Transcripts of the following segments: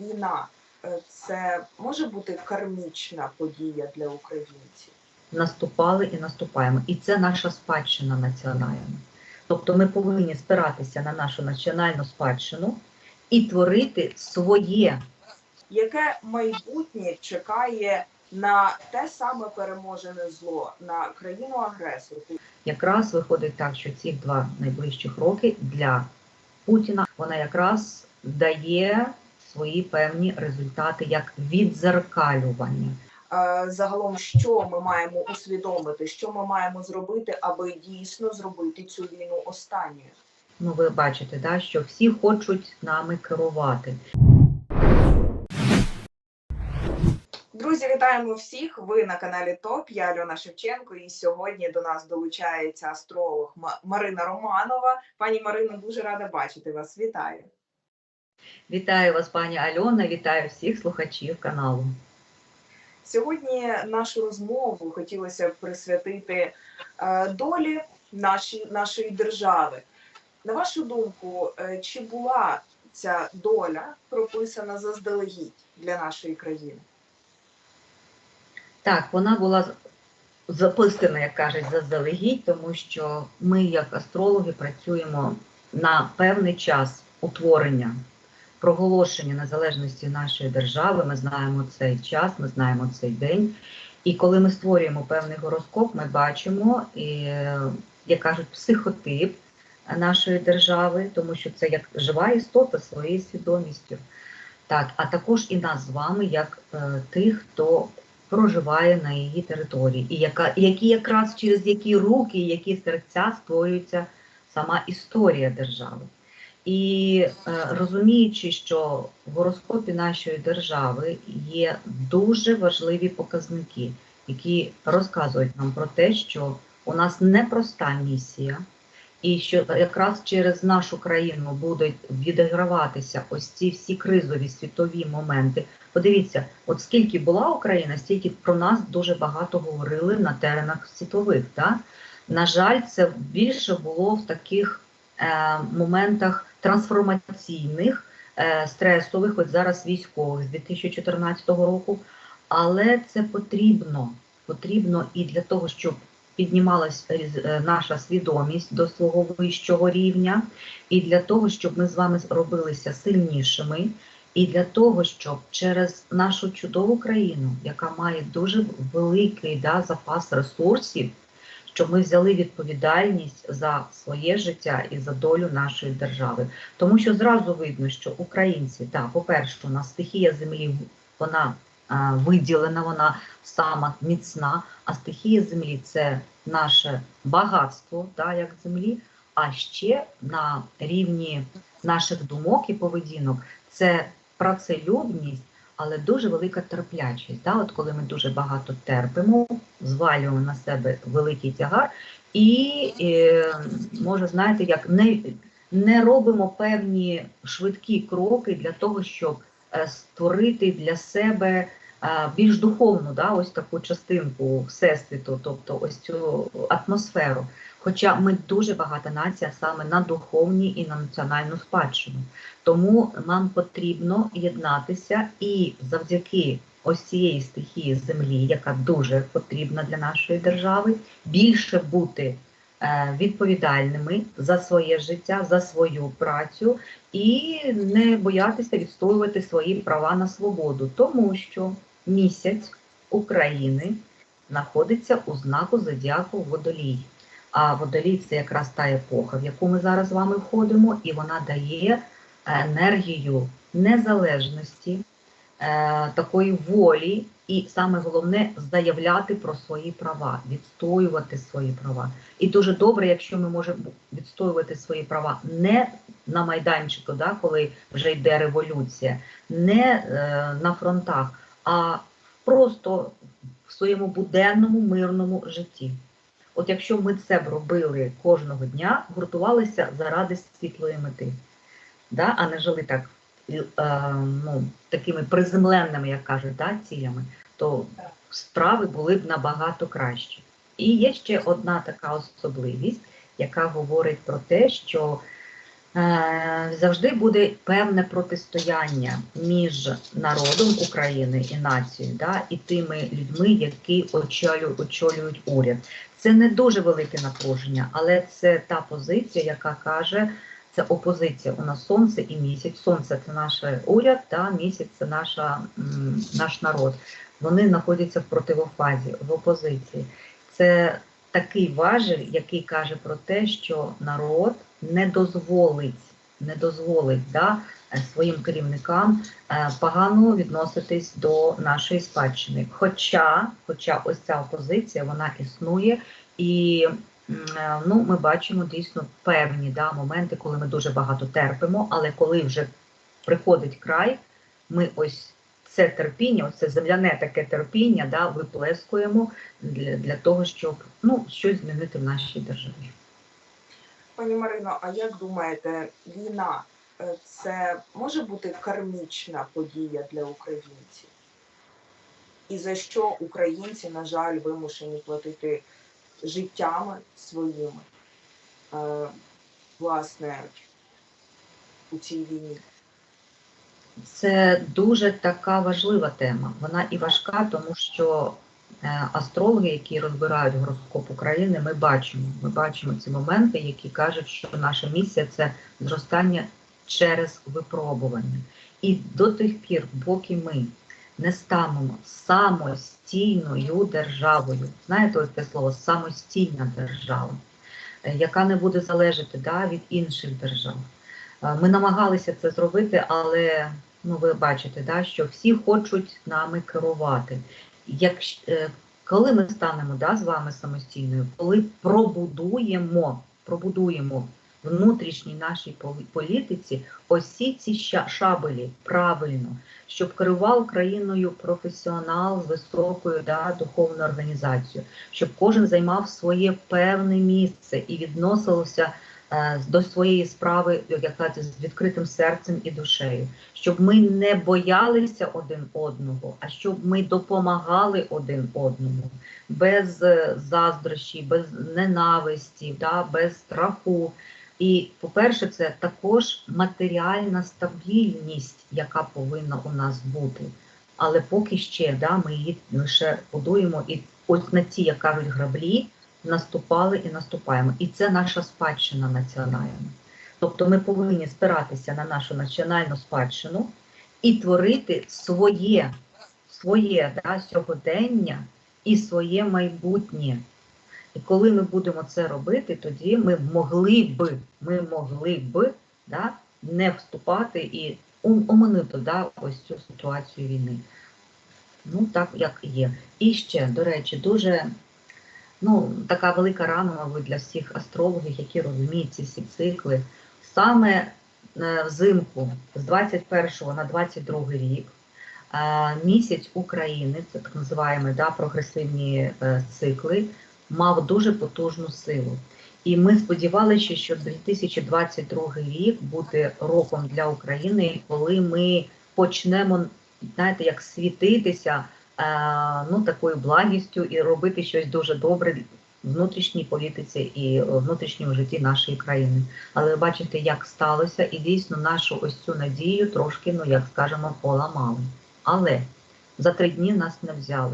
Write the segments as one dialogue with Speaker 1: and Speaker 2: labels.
Speaker 1: війна е, це може бути кармічна подія для українців?
Speaker 2: наступали і наступаємо. І це наша спадщина національна. Тобто ми повинні спиратися на нашу національну спадщину і творити своє.
Speaker 1: Яке майбутнє чекає на те саме переможене зло на країну агресорку?
Speaker 2: Якраз виходить так, що ці два найближчих роки для Путіна вона якраз дає свої певні результати як відзеркалювання.
Speaker 1: Е, Загалом, що ми маємо усвідомити, що ми маємо зробити, аби дійсно зробити цю війну останньою?
Speaker 2: Ну, ви бачите, да, що всі хочуть нами керувати.
Speaker 1: Друзі, вітаємо всіх! Ви на каналі ТОП. Я Альона Шевченко, і сьогодні до нас долучається астролог Ма- Марина Романова. Пані Марино, дуже рада бачити вас. Вітаю!
Speaker 2: Вітаю вас, пані Альона, вітаю всіх слухачів каналу.
Speaker 1: Сьогодні нашу розмову хотілося б присвятити е, долі наші, нашої держави. На вашу думку, е, чи була ця доля прописана заздалегідь для нашої країни?
Speaker 2: Так, вона була записана, як кажуть, заздалегідь, тому що ми, як астрологи, працюємо на певний час утворення, проголошення незалежності нашої держави. Ми знаємо цей час, ми знаємо цей день. І коли ми створюємо певний гороскоп, ми бачимо, і, як кажуть, психотип нашої держави, тому що це як жива істота своєю свідомістю. Так, а також і нас з вами, як е, тих, хто проживає на її території, і яка, які якраз через які руки, які серця створюється сама історія держави. І е, розуміючи, що в гороскопі нашої держави є дуже важливі показники, які розказують нам про те, що у нас непроста місія, і що якраз через нашу країну будуть відіграватися ось ці всі кризові світові моменти. Подивіться, от скільки була Україна, стільки про нас дуже багато говорили на теренах світових. Так? На жаль, це більше було в таких е, моментах трансформаційних, е, стресових, от зараз військових з 2014 року. Але це потрібно. Потрібно і для того, щоб піднімалась е, наша свідомість до свого вищого рівня, і для того, щоб ми з вами робилися сильнішими, і для того, щоб через нашу чудову країну, яка має дуже великий да, запас ресурсів, щоб ми взяли відповідальність за своє життя і за долю нашої держави. Тому що зразу видно, що українці, так, по-перше, у нас стихія землі, вона а, виділена, вона сама міцна, а стихія землі це наше багатство, да, як землі. А ще на рівні наших думок і поведінок це працелюбність, але дуже велика терплячість. Да? От коли ми дуже багато терпимо, звалюємо на себе великий тягар, і е, може, знаєте, як не, не робимо певні швидкі кроки для того, щоб е, створити для себе е, більш духовну, да, ось таку частинку всесвіту, тобто ось цю атмосферу. Хоча ми дуже багата нація саме на духовні і на національну спадщину. Тому нам потрібно єднатися і завдяки ось стихії землі, яка дуже потрібна для нашої держави, більше бути е, відповідальними за своє життя, за свою працю і не боятися відстоювати свої права на свободу, тому що місяць України знаходиться у знаку зодіаку Водолій. А водолій це якраз та епоха, в яку ми зараз з вами входимо, і вона дає енергію незалежності, е, такої волі, і саме головне заявляти про свої права, відстоювати свої права. І дуже добре, якщо ми можемо відстоювати свої права не на майданчику, да, коли вже йде революція, не е, на фронтах, а просто в своєму буденному мирному житті. От якщо ми це б робили кожного дня, гуртувалися заради світлої мети, да? а не жили так е, ну, такими приземленними, як кажуть, да, цілями, то справи були б набагато кращі. І є ще одна така особливість, яка говорить про те, що Завжди буде певне протистояння між народом України і нацією, да, і тими людьми, які очолюють, очолюють уряд. Це не дуже велике напруження, але це та позиція, яка каже, це опозиція. У нас сонце і місяць. Сонце це наш уряд, та місяць це наша, наш народ. Вони знаходяться в противофазі, в опозиції. Це такий важель, який каже про те, що народ не дозволить, не дозволить да, своїм керівникам е, погано відноситись до нашої спадщини. Хоча, хоча ось ця опозиція вона існує, і е, ну, ми бачимо дійсно певні да, моменти, коли ми дуже багато терпимо, але коли вже приходить край, ми ось це терпіння, це земляне таке терпіння, да, виплескуємо для, для того, щоб ну, щось змінити в нашій державі.
Speaker 1: Пані Марино, а як думаєте, війна е, це може бути кармічна подія для українців? І за що українці, на жаль, вимушені платити життями своїми, е, власне, у цій війні?
Speaker 2: Це дуже така важлива тема. Вона і важка, тому що астрологи, які розбирають гороскоп України, ми бачимо. Ми бачимо ці моменти, які кажуть, що наша місія це зростання через випробування. І до тих пір, поки ми не станемо самостійною державою, знаєте, ось це слово самостійна держава, е, яка не буде залежати да, від інших держав. Е, Ми намагалися це зробити, але ну, ви бачите, да, що всі хочуть нами керувати. Як, е, коли ми станемо да, з вами самостійною, коли пробудуємо, пробудуємо внутрішній нашій політиці осі ці шабелі правильно, щоб керував країною професіонал з високою да, духовною організацією, щоб кожен займав своє певне місце і відносився до своєї справи, яка з відкритим серцем і душею, щоб ми не боялися один одного, а щоб ми допомагали один одному без е, заздрощі, без ненависті, да, без страху. І, по-перше, це також матеріальна стабільність, яка повинна у нас бути. Але поки ще да, ми її лише будуємо, і ось на ці, як кажуть, граблі наступали і наступаємо. І це наша спадщина національна. Тобто ми повинні спиратися на нашу національну спадщину і творити своє, своє да, сьогодення і своє майбутнє. І коли ми будемо це робити, тоді ми могли б, ми могли б да, не вступати і ом- оминути да, ось цю ситуацію війни. Ну, так як є. І ще, до речі, дуже ну, така велика рана, мабуть, для всіх астрологів, які розуміють ці всі цикли. Саме е, взимку з 21 на 22 рік е, місяць України, це так називаємо да, прогресивні е, цикли, мав дуже потужну силу. І ми сподівалися, що 2022 рік буде роком для України, коли ми почнемо, знаєте, як світитися ну, такою благістю і робити щось дуже добре внутрішній політиці і внутрішньому житті нашої країни. Але ви бачите, як сталося, і дійсно нашу ось цю надію трошки, ну як скажемо, поламали. Але за три дні нас не взяли.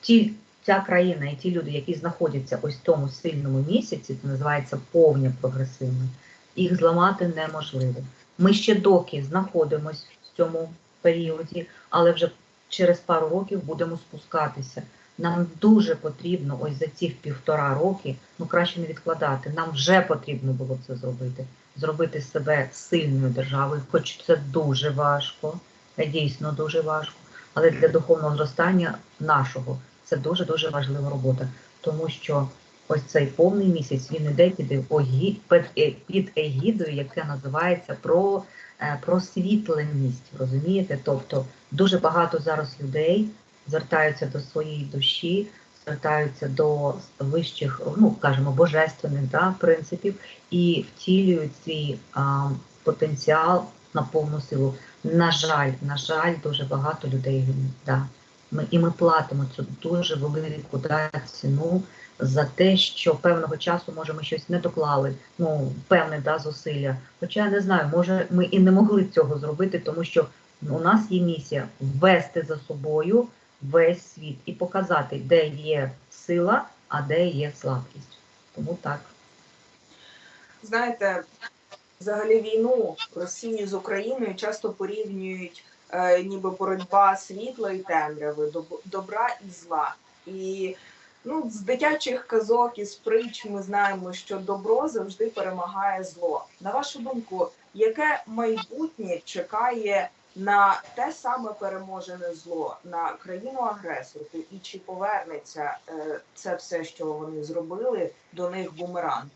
Speaker 2: Ті, ця країна і ті люди, які знаходяться ось в тому сильному місяці, це називається повня прогресивна, їх зламати неможливо. Ми ще доки знаходимося в цьому періоді, але вже через пару років будемо спускатися. Нам дуже потрібно ось за цих півтора роки, ну краще не відкладати. Нам вже потрібно було це зробити, зробити себе сильною державою, хоч це дуже важко, дійсно дуже важко. Але для духовного зростання нашого це дуже дуже важлива робота, тому що ось цей повний місяць він іде під, під, егідою, яке називається про просвітленість. Розумієте? Тобто дуже багато зараз людей звертаються до своєї душі, звертаються до вищих, ну кажемо, божественних да, принципів і втілюють свій а, потенціал на повну силу. На жаль, на жаль, дуже багато людей. Да. Ми, і ми платимо цю дуже велику да, ціну за те, що певного часу, може, ми щось не доклали, ну, певне да, зусилля. Хоча я не знаю, може, ми і не могли цього зробити, тому що у нас є місія ввести за собою весь світ і показати, де є сила, а де є слабкість. Тому так.
Speaker 1: Знаєте, взагалі війну Росії з Україною часто порівнюють ніби боротьба світла і темряви, доб- добра і зла. І ну, з дитячих казок і з притч ми знаємо, що добро завжди перемагає зло. На вашу думку, яке майбутнє чекає на те саме переможене зло на країну агресорку, і чи повернеться е, це все, що вони зробили, до них бумерангом?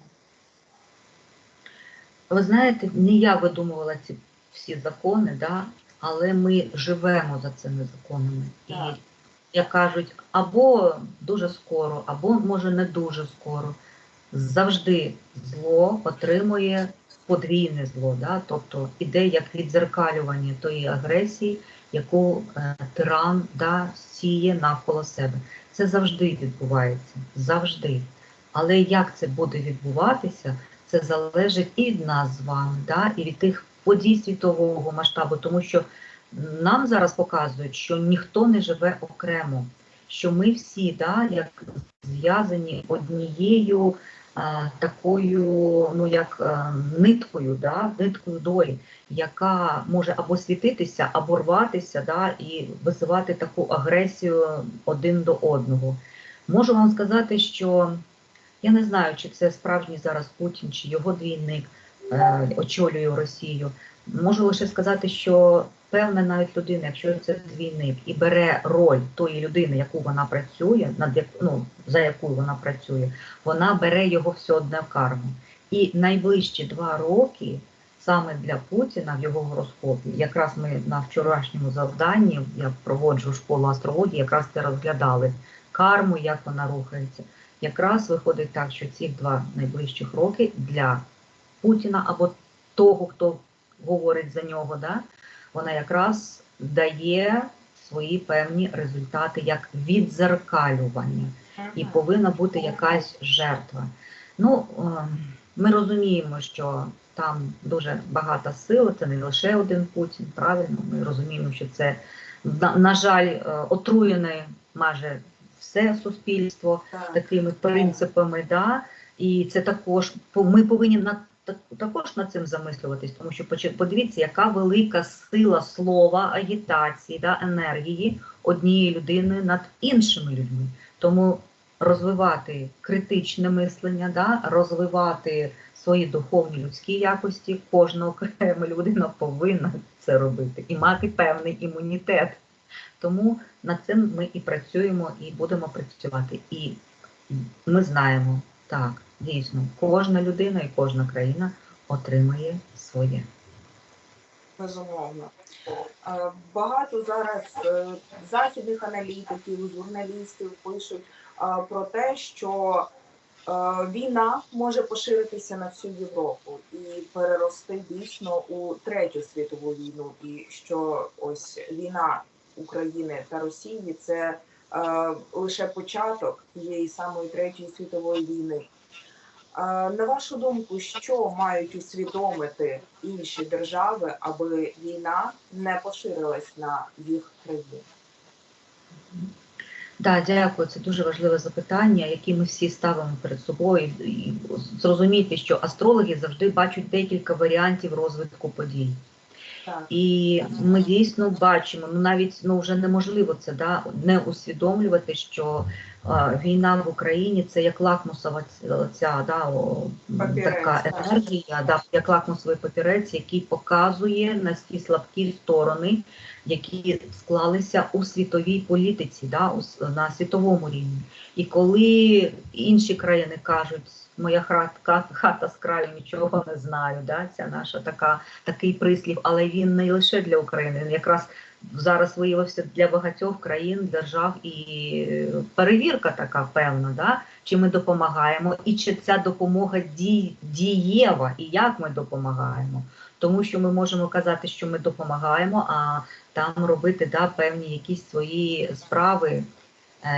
Speaker 2: Ви знаєте, не я видумувала ці всі закони, да? Але ми живемо за цими законами. І, як кажуть, або дуже скоро, або може не дуже скоро. Завжди зло отримує подвійне зло, да? тобто іде як відзеркалювання тої агресії, яку е, тиран да, сіє навколо себе. Це завжди відбувається, завжди. Але як це буде відбуватися, це залежить і від нас з вами, да, і від тих подій світового масштабу, тому що нам зараз показують, що ніхто не живе окремо, що ми всі да, як зв'язані однією а, такою, ну як а, ниткою, да, ниткою долі, яка може або світитися, або рватися, да, і висувати таку агресію один до одного. Можу вам сказати, що я не знаю, чи це справжній зараз Путін, чи його двійник е, очолює Росію. Можу лише сказати, що певна навіть людина, якщо це двійник і бере роль тої людини, яку вона працює, над як, ну, за яку вона працює, вона бере його все одне в карму. І найближчі два роки саме для Путіна в його гороскопі, якраз ми на вчорашньому завданні, я проводжу школу астрології, якраз це розглядали карму, як вона рухається. Якраз виходить так, що ці два найближчих роки для Путіна або того, хто говорить за нього, да, вона якраз дає свої певні результати як відзеркалювання і повинна бути якась жертва. Ну, ем, ми розуміємо, що там дуже багата сила, це не лише один Путін, правильно? Ми розуміємо, що це, на, на жаль, е, отруєне майже все суспільство
Speaker 1: Так.
Speaker 2: такими принципами, да? і це також ми повинні на також над цим замислюватись, тому що подивіться, яка велика сила слова, агітації, да, енергії однієї людини над іншими людьми. Тому розвивати критичне мислення, да, розвивати свої духовні людські якості, кожна окрема людина повинна це робити і мати певний імунітет. Тому над цим ми і працюємо, і будемо працювати. І ми знаємо, так, дійсно, кожна людина і кожна країна отримає своє.
Speaker 1: Безумовно. Е, Багато зараз е, західних аналітиків, журналістів пишуть е, про те, що війна може поширитися на всю Європу і перерости дійсно у третю світову війну, і що ось війна України та Росії це лише початок тієї самої третьої світової війни. На вашу думку, що мають усвідомити інші держави, аби війна не поширилась на їх країни?
Speaker 2: Так, дякую. Це дуже важливе запитання, яке ми всі ставимо перед собою. І зрозуміти, що астрологи завжди бачать декілька варіантів розвитку подій. І ми дійсно бачимо, ну навіть ну вже неможливо це да не усвідомлювати, що е, війна в Україні це як лакмусова ця да о, така енергія, да, як лакмусовий папірець, який показує на ті слабкі сторони, які склалися у світовій політиці, да, у на світовому рівні. І коли інші країни кажуть, моя хатка, хата з краю нічого не знаю, да, ця наша така такий прислів, але він не лише для України, він якраз зараз виявився для багатьох країн, держав і е, перевірка така певна, да? чи ми допомагаємо, і чи ця допомога дій, дієва, і як ми допомагаємо. Тому що ми можемо казати, що ми допомагаємо, а там робити да, певні якісь свої справи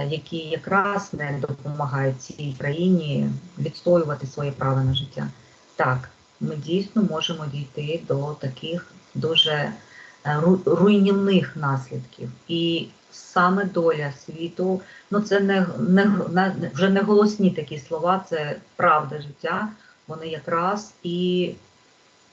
Speaker 2: які якраз не допомагають цій країні відстоювати своє право на життя. Так, ми дійсно можемо дійти до таких дуже е, руйнівних наслідків. І саме доля світу, ну це не, не вже не голосні такі слова, це правда життя. Вони якраз і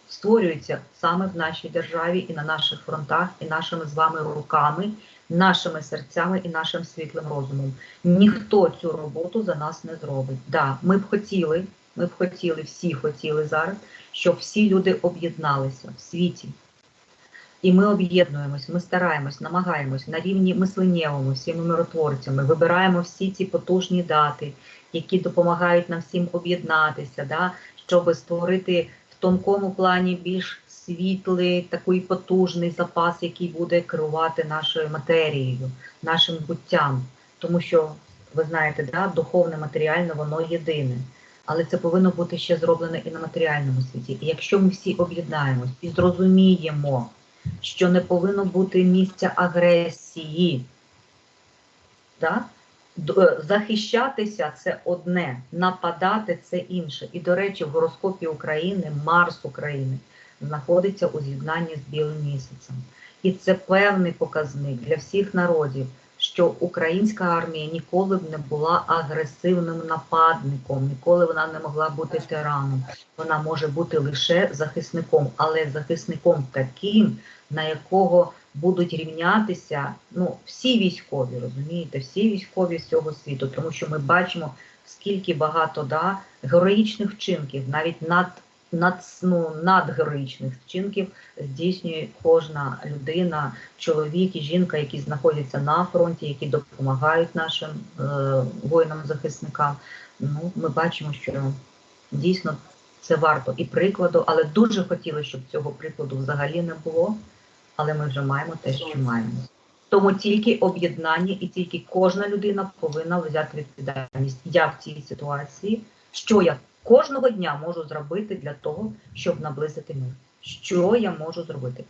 Speaker 2: створюються саме в нашій державі і на наших фронтах, і нашими з вами руками, нашими серцями і нашим світлим розумом. Ніхто цю роботу за нас не зробить. Да, ми б хотіли, ми б хотіли, всі хотіли зараз, щоб всі люди об'єдналися в світі. І ми об'єднуємось, ми стараємось, намагаємось на рівні мисленнєвому, всіми миротворцями, вибираємо всі ці потужні дати, які допомагають нам всім об'єднатися, да, щоб створити в тонкому плані більш світлий, такий потужний запас, який буде керувати нашою матерією, нашим буттям. Тому що ви знаєте, да, духовне, матеріальне, воно єдине. Але це повинно бути ще зроблено і на матеріальному світі. І якщо ми всі об'єднаємось і зрозуміємо, що не повинно бути місця агресії, да? Е, захищатися це одне, нападати це інше. І, до речі, в гороскопі України Марс України знаходиться у з'єднанні з білим місяцем. І це певний показник для всіх народів, що українська армія ніколи б не була агресивним нападником, ніколи вона не могла бути тираном. Вона може бути лише захисником, але захисником таким, на якого будуть рівнятися ну, всі військові, розумієте, всі військові з цього світу, тому що ми бачимо, скільки багато да, героїчних вчинків, навіть над, над, ну, надгероїчних вчинків здійснює кожна людина, чоловік і жінка, які знаходяться на фронті, які допомагають нашим е, воїнам-захисникам. Ну, ми бачимо, що дійсно це варто і прикладу, але дуже хотіли, щоб цього прикладу взагалі не було. Але ми вже маємо те, що маємо. Тому тільки об'єднання і тільки кожна людина повинна взяти відповідальність. Я в цій ситуації, що я кожного дня можу зробити для того, щоб наблизити мир. Що я можу зробити?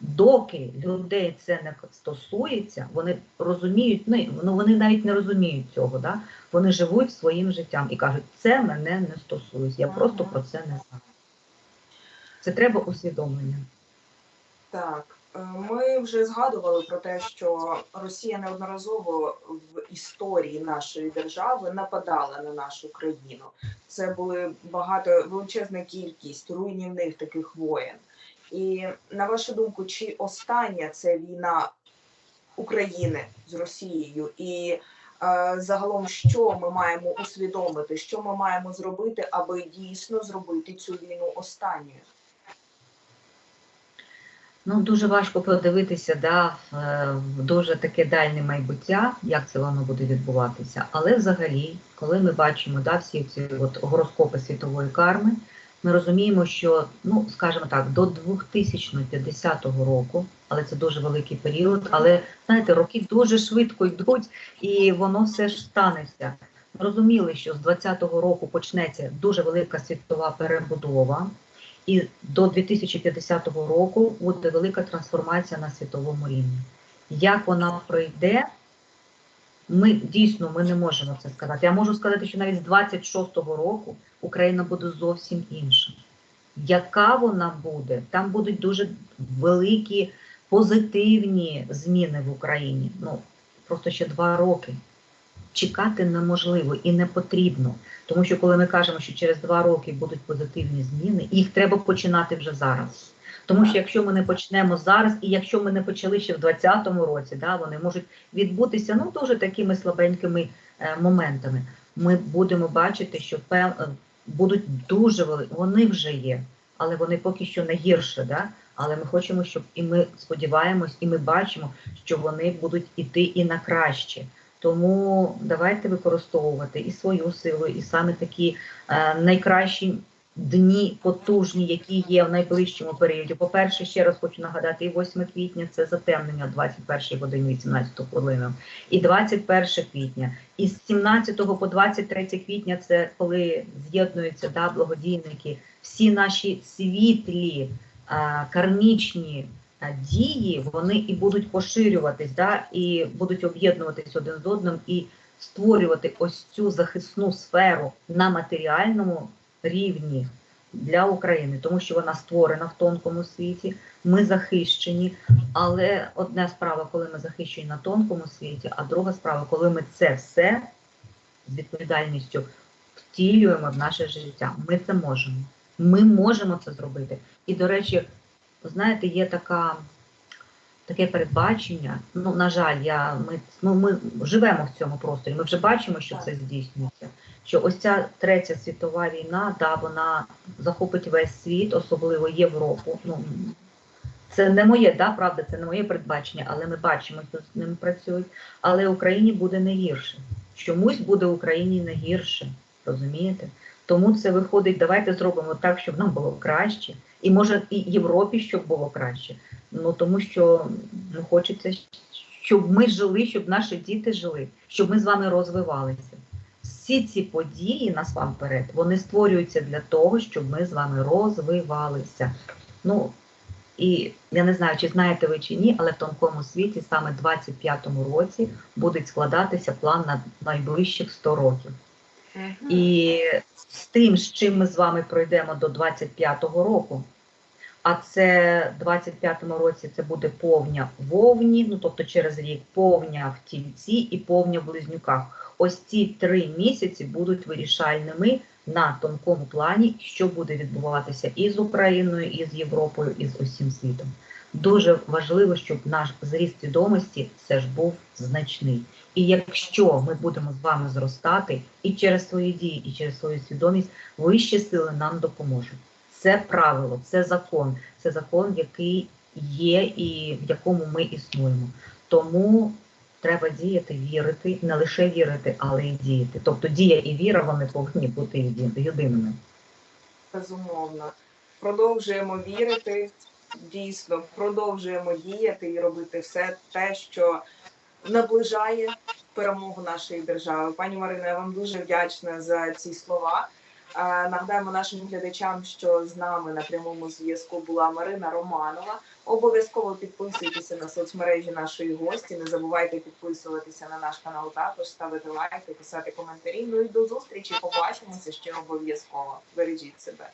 Speaker 2: Доки людей це не стосується, вони розуміють, ну, ну вони навіть не розуміють цього, да? вони живуть своїм життям і кажуть, це мене не стосується, я просто про це не знаю. Це треба усвідомлення.
Speaker 1: Так, ми вже згадували про те, що Росія неодноразово в історії нашої держави нападала на нашу країну. Це були багато величезна кількість руйнівних таких воєн. І на вашу думку, чи остання це війна України з Росією? І е, загалом, що ми маємо усвідомити, що ми маємо зробити, аби дійсно зробити цю війну останньою?
Speaker 2: Ну, дуже важко подивитися да, в, е, дуже таке дальнє майбуття, як це воно буде відбуватися. Але взагалі, коли ми бачимо да, всі ці от гороскопи світової карми, ми розуміємо, що, ну, скажімо так, до 2050 року, але це дуже великий період, але знаєте, роки дуже швидко йдуть, і воно все ж станеться. Ми розуміли, що з 2020 року почнеться дуже велика світова перебудова. І до 2050 року буде велика трансформація на світовому рівні. Як вона пройде, ми дійсно ми не можемо це сказати. Я можу сказати, що навіть з 26-го року Україна буде зовсім інша. Яка вона буде? Там будуть дуже великі позитивні зміни в Україні. Ну просто ще два роки. Чекати неможливо і не потрібно. Тому що коли ми кажемо, що через два роки будуть позитивні зміни, їх треба починати вже зараз. Тому що якщо ми не почнемо зараз, і якщо ми не почали ще в 2020 році, да, вони можуть відбутися ну дуже такими слабенькими е, моментами. Ми будемо бачити, що пев... е, будуть дуже великі, вони вже є, але вони поки що не гірше. Да? Але ми хочемо, щоб і ми сподіваємось, і ми бачимо, що вони будуть іти і на краще. Тому давайте використовувати і свою силу, і саме такі е, найкращі дні потужні, які є в найближчому періоді. По-перше, ще раз хочу нагадати, і 8 квітня це затемнення о 21 годині 18 хвилину, і 21 квітня, і з 17 по 23 квітня це коли з'єднуються да, благодійники, всі наші світлі, е, кармічні дії вони і будуть поширюватись, да, і будуть об'єднуватись один з одним і створювати ось цю захисну сферу на матеріальному рівні для України, тому що вона створена в тонкому світі. Ми захищені, але одна справа, коли ми захищені на тонкому світі, а друга справа, коли ми це все з відповідальністю втілюємо в наше життя. Ми це можемо. Ми можемо це зробити. І, до речі, знаєте, є така, таке передбачення. Ну, на жаль, я, ми, ну, ми живемо в цьому просторі. Ми вже бачимо, що це здійснюється. Що ось ця третя світова війна, да, вона захопить весь світ, особливо Європу. Ну, це не моє, да, правда, це не моє передбачення, але ми бачимо, що з ними працюють. Але Україні буде не гірше. Чомусь буде Україні не гірше. Розумієте? Тому це виходить, давайте зробимо так, щоб нам було краще, і може і Європі, щоб було краще. Ну тому що ну, хочеться, щоб ми жили, щоб наші діти жили, щоб ми з вами розвивалися. Всі ці події насамперед вони створюються для того, щоб ми з вами розвивалися. Ну і я не знаю, чи знаєте ви чи ні, але в тонкому світі саме в 25-му році буде складатися план на найближчих 100 років. І з тим, з чим ми з вами пройдемо до 25-го року, а це в 25-му році це буде повня в Овні, ну тобто через рік повня в тільці і повня в близнюках. Ось ці три місяці будуть вирішальними на тонкому плані, що буде відбуватися і з Україною, і з Європою, і з усім світом. Дуже важливо, щоб наш зріст свідомості все ж був значний. І якщо ми будемо з вами зростати і через свої дії, і через свою свідомість, вищі сили нам допоможуть. Це правило, це закон, це закон, який є і в якому ми існуємо. Тому треба діяти, вірити, не лише вірити, але й діяти. Тобто дія і віра вони повинні бути єдиними.
Speaker 1: Безумовно. Продовжуємо вірити, дійсно, продовжуємо діяти і робити все те, що наближає перемогу нашої держави. Пані Марино, я вам дуже вдячна за ці слова. Е, Нагадаємо нашим глядачам, що з нами на прямому зв'язку була Марина Романова. Обов'язково підписуйтеся на соцмережі нашої гості. Не забувайте підписуватися на наш канал також, ставити лайки, писати коментарі. Ну і до зустрічі. Побачимося ще обов'язково. Бережіть себе.